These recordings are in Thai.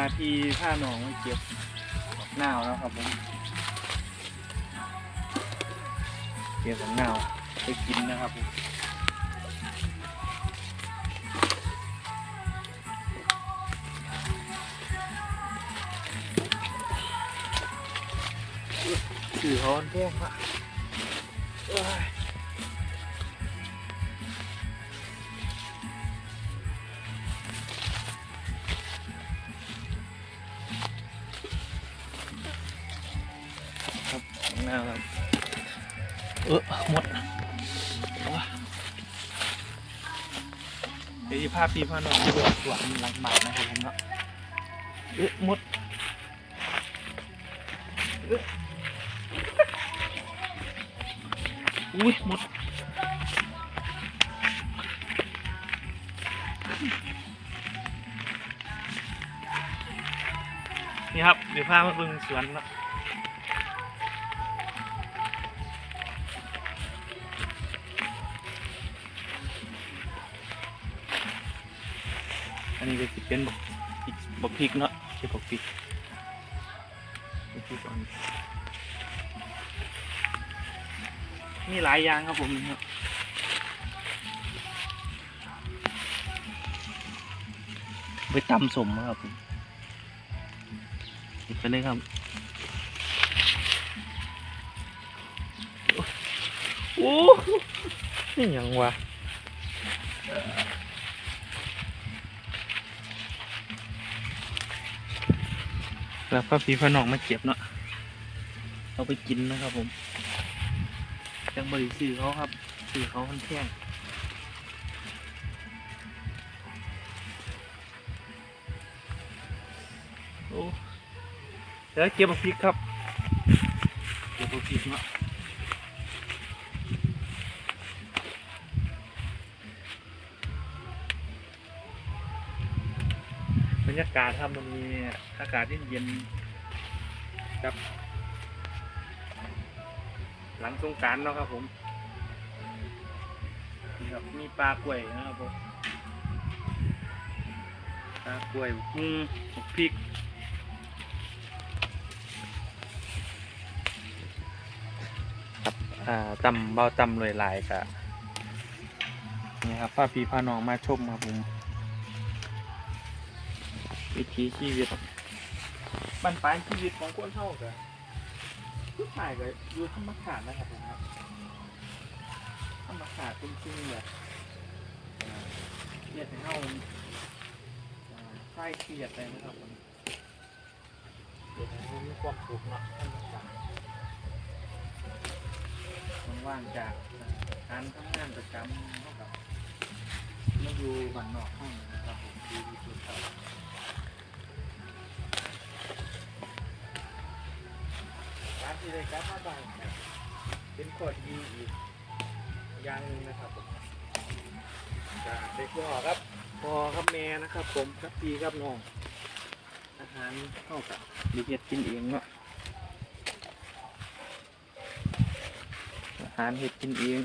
าพี่ผ้าหนองมาเก็บหนาวแล้วครับผมเก็บของหนาวไปกินนะครับผมสื่อเขาอันแพงอะ หน้าครับเออหมดโอ้ยเดี๋ยวจะพาพี่พาน้องไปดูสวนหลังบ้านนะครับผมเนาะเออหมดเอ้ออุ้ยหมดนี่ครับเดี๋ยวพามาเบิ่งสวนเนาะ นนี้ก็สิเป็นบักบักพริกเนาะใช่บักพริกบักพริกอ่อนมีหลายอย่างครับผมครับไปตำสมครับผมไปเลยครับโอ้นี่ยังวะ แล้วก็พี่พน้องมาเก็บเนาะเอาไปกินนะครับผมจังบริสื่อเขาครับสื่อเขาค่อนแพงโอ้เดี๋ยวเก็บมาพริกครับเก็บมาพริกเนาะ รยากาศครับมันมีอากาศเย็นๆครับ หลังสงการเนาะครับผมนี่ครับมีปลากล้วยนะครับผมปลากล้วยมุงบักพริกครับอ่าตำเบาตำเลยลายกะนี่ครับพาพีพานองมาชมครับผม วิถีชีวิตบรรปลายชีวิตของคนเท่ากันทุกฝ่ายก็อยู่ธรรมชาตินะครับผมครับธรรมชาติจริงๆแบบอ่าเรียดให้เท่าอ่เครียดเลยนะครับผมเดี๋ยวให้มีความสุขเนาะธรรมชาติมันว่างจากการทำงานประจำเท่ากับมาอยู่บ้านนอกห้องนะครับผมดีที่สุดครับ ที่ได้กลับมาบ้านเนี่ยเป็นข้อดีอีกอย่างหนึงนะครับผมจะได้พ่อครับพ่อครับแม่นะครับ ผมครับพี่ครับน้องอาหารเข้ากับมีเฮ็ดกินเองเนาะอาหารเฮ็ดกินเอง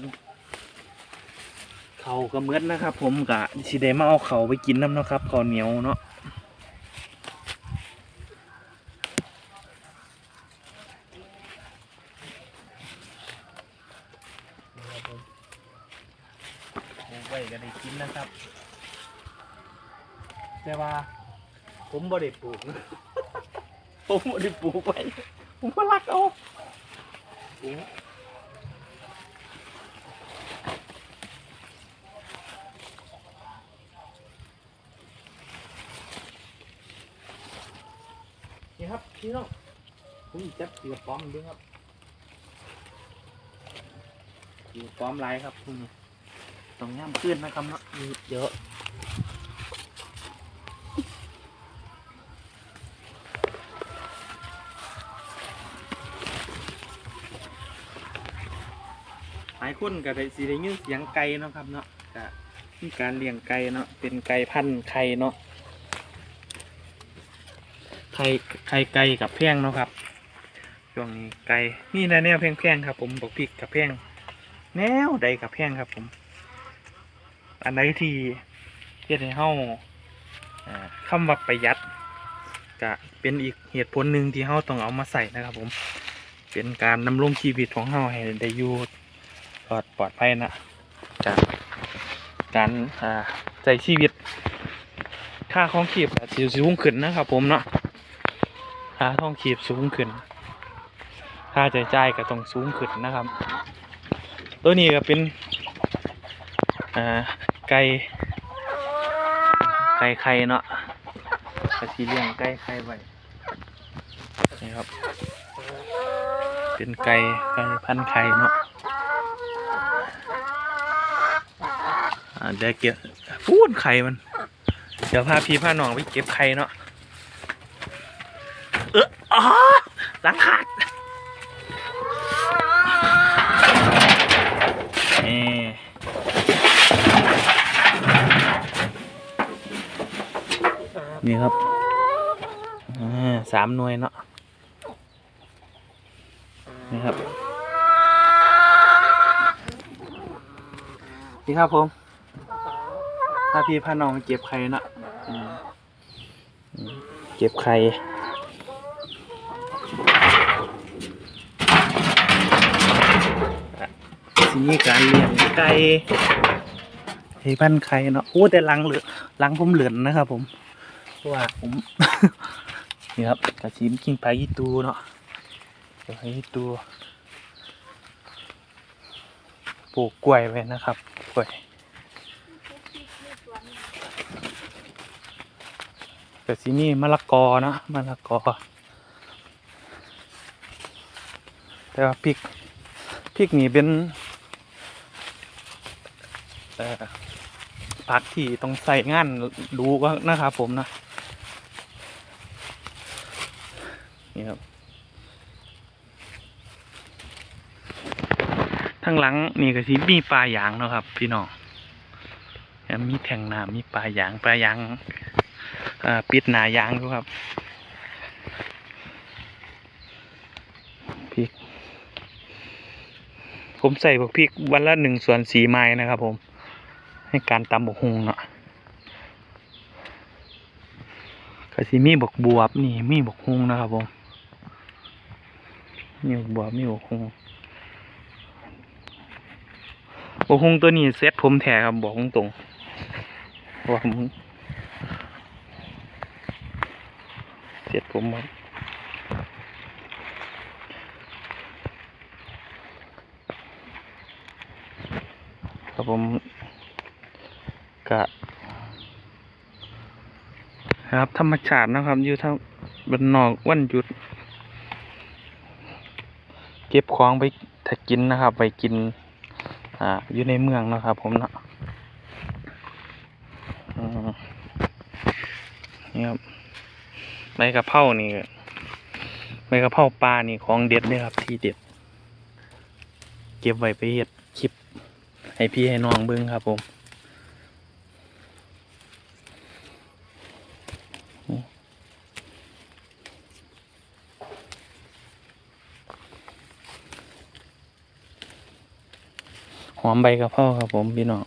เขาก็เมือนนะครับ ผมกะสิได้มาเอาเขาไปกินน้ำเนาะครับข้าวเหนียวเนาะ ครับผมปลูกไว้ ก็ได้กินนะครับ แต่ว่า ผมบ่ได้ปลูกนะผมบ่ได้ปลูกไว้ผมก็รักเอาปลูกนี่ครับพี่น้องผมจับเสือป้อมด้วยครับอยู่พร้อมไลฟ์ครับคุณ ต้องย่ำขึ้นนะครับเนาะมีเยอะหลายคนก็ได้สิได้ยินเสียงไก่เนาะครับเนาะก็มีการเลี้ยงไก่เนาะเป็นไก่พันธุ์ไข่เนาะไข่ไข่ไก่กับแพงเนาะครับช่วงนี้ไก่นี่นะแนวแพงๆครับ ผมบอกพริกกับแพงแนวใดกับแพงครับผม อันไหนที่เฮ็ดให้เฮาอ่าคำว่าประหยัดก็เป็นอีกเหตุผลหนึ่งที่เฮาต้องเอามาใส่นะครับ ผม เป็นการดำรงชีวิตของเฮาให้ได้อยู่ปลอดปลอดภัยนะจากการใช้ชีวิต ค่าของขีบสิสูงขึ้นนะครับ ผมเนาะค่าท่องขีบสูงขึ้น ค่าใช้จ่ายก็ต้องสูงขึ้นนะครับ ตัวนี้ก็เป็นอ่า ไก่ไก่ไข่เนาะกระสีเลี้ยงไก่ไข่ไว้นี่ครับ เป็นไก่ไก่พันไข่เนาะเดี๋ยวเก็บพูดไข่มัน เดี๋ยวพาพี่พาน้องไปเก็บไข่เนาะ เอออ๋อหลังขาดนี่ นี่ครับสามหน่วยเนาะนี่ครับ นี่ครับผมพาพี่พาน้องเก็บไข่เนาะเก็บไข่ทีนี้การเลี้ยงไก่ให้พันไข่เนาะโอ้แต่หลังเหลือหลังผมเหลือนนะครับผม เพราะว่าผม นี่ครับกระชินกิ้งไปอีตูเนาะเดี๋ยวให้อีตูปลูกกล้วยไว้นะครับกล้วยกระชินี่มะละกอนะมะละกอ แต่ว่าพริกพริกนี่เป็นผักที่ต้องใส่งานดูก็นะครับผมนะ นี่ครับทางหลังนี่ก็สิมีปลายางเนาะครับ พี่น้องมีแทงน้ำมีปลายางปลายางปิดหนายางดูครับพริก ผมใส่พวกพริกวันละหนึ่งส่วนสีไม้นะครับผม ให้การตำบกฮงเนาะกะสิมีบกบวบนี่มีบกฮงนะครับผม มีบกบวบมีบกฮุงบกฮุงตัวนี้เซ็ตผมแถครับบอกตรงๆว่าผมเซ็ตผมไว้ครับผมกะครับธรรมชาตินะครับอยู่ทั้งบนนอกวันหยุด เก็บของไปถ้ากินนะครับไปกิน อ่า อยู่ในเมืองนะครับ ผมเนาะนี่ครับใบกระเพรานี่ใบกระเพราปลานี่ของเด็ดเลยครับ ที่เด็ด เก็บไว้ไปเฮ็ดคลิป ให้พี่ให้น้องเบิ้งครับผม อมใบกระเพราครับผมพี่น้อง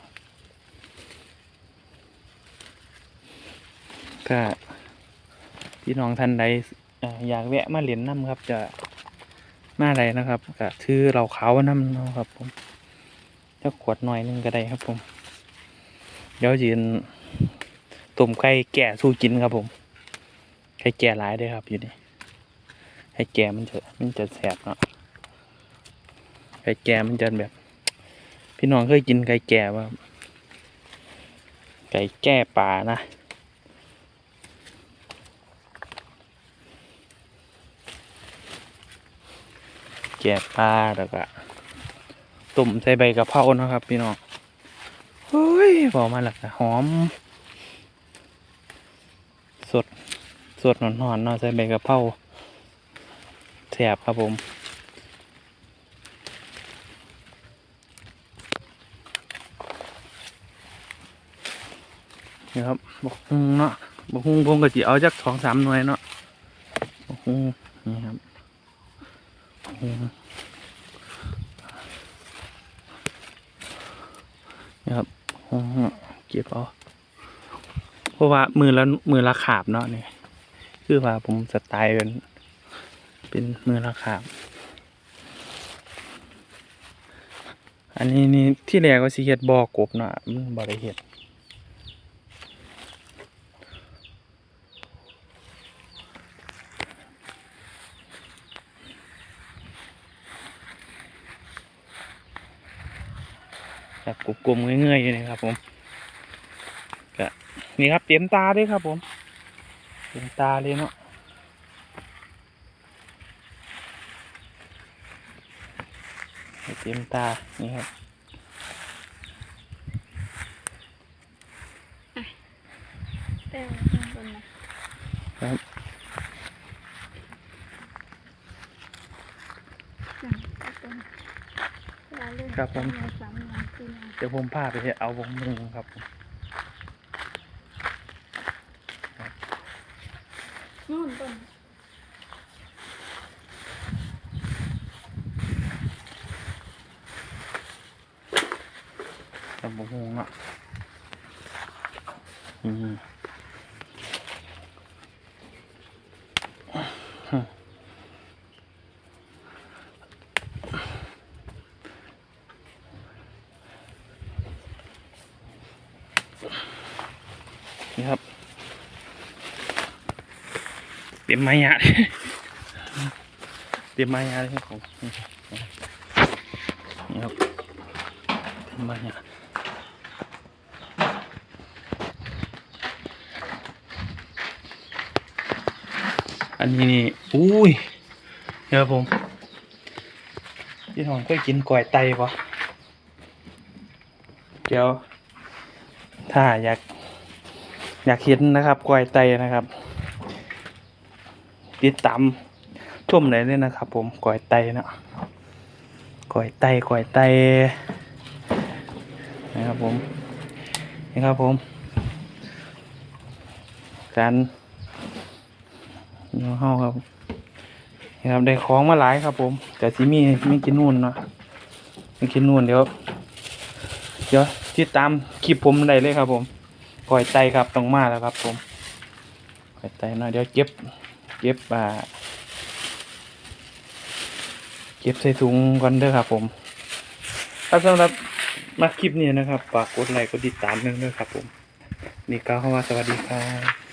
ก็พี่น้องท่านใดอยากแวะมาเหรียญน้ำครับ จะมาใดนะครับก็ถือเราเขาน้ำนะครับ ผมถ้าขวดหน่อยหนึงก็ได้ครับ ผม เดี๋ยวยืนต้มไก่แก่สู้กินครับ ผมไก่แก่หลายเด้วยครับอยู่นี่ไก่แก่มันจะมันจะแสบเนาะไก่แก่มันจะแบบ พี่น้องเคยกินไก่แก่ว่าไก่แก่ป่านะแก่ปลาแล้วก็ตุ่มใส่ใบกระเพรานะครับ พี่น้องเฮ้ยบอกมาแล้วก็หอม สด สดหนอนๆเนาะใส่ใบกระเพราแสบครับผม นี่ครับบกฮุงเนาะบกฮุงผมก็จะเอาจากสองสามหน่วยเนาะบกฮุงนี่ครับบกฮุงนี่ครับเก็บเอาเพราะว่ามือละมือละขาบเนาะนี่คือว่าผมสไตล์เป็นเป็นมือละขาบอันนี้นี่ที่แรกก็สิเฮ็ดบ่อกบเนาะมันบ่ได้เฮ็ด แบบกลมๆเงยๆอยู่นี่ครับผมก็นี่ครับเตรียมตาด้วยครับ ผมเตรียมตาเลยเนาะเตรียมตานี่ครับเต้นข้างบนนะครับอืมขอบคุณเวลาเล่นครับผม ดี๋ยวผมพาไปเอาวงมือครับผมนู่นต้นตำบกฮงอะอืมนี่ครับเตรียมไม้ยะเตรียมไม้ยะเลยครับผมนี่ครับเตรียมไม้ยะอันนี้นี่อุ้ยเดี๋ยวผมพี่น้องเคยกินก๋วยไตปะเดี๋ยวถ้าอยาก อยากเห็นนะครับก๋วยไตนะครับ ติดตามช่วมไหนเลยนะครับ ผมก๋วยไตเนาะก๋วยไตก๋วยไตนะครับผมนี่ครับผม การเดี๋ยวเฮาครับนี่ครับได้ของมาหลายครับผม แต่สิมีไม่กินนู่นเนาะไม่กินนู่นเดี๋ยวเดี๋ยวติดตามคลิปผมได้เลยครับผมปล่อยไตครับต้องมาแล้วครับผมปล่อยไตเนาะเดี๋ยวเก็บ ก็บอ่าเก็บใส่ถุงก่อนเด้อครับผม ครับสำหรับมาคลิปนี้นะครับฝากกดไลค์กดติดตามเด้วยครับผม นี่ก็เข้ามาสวัสดีครับ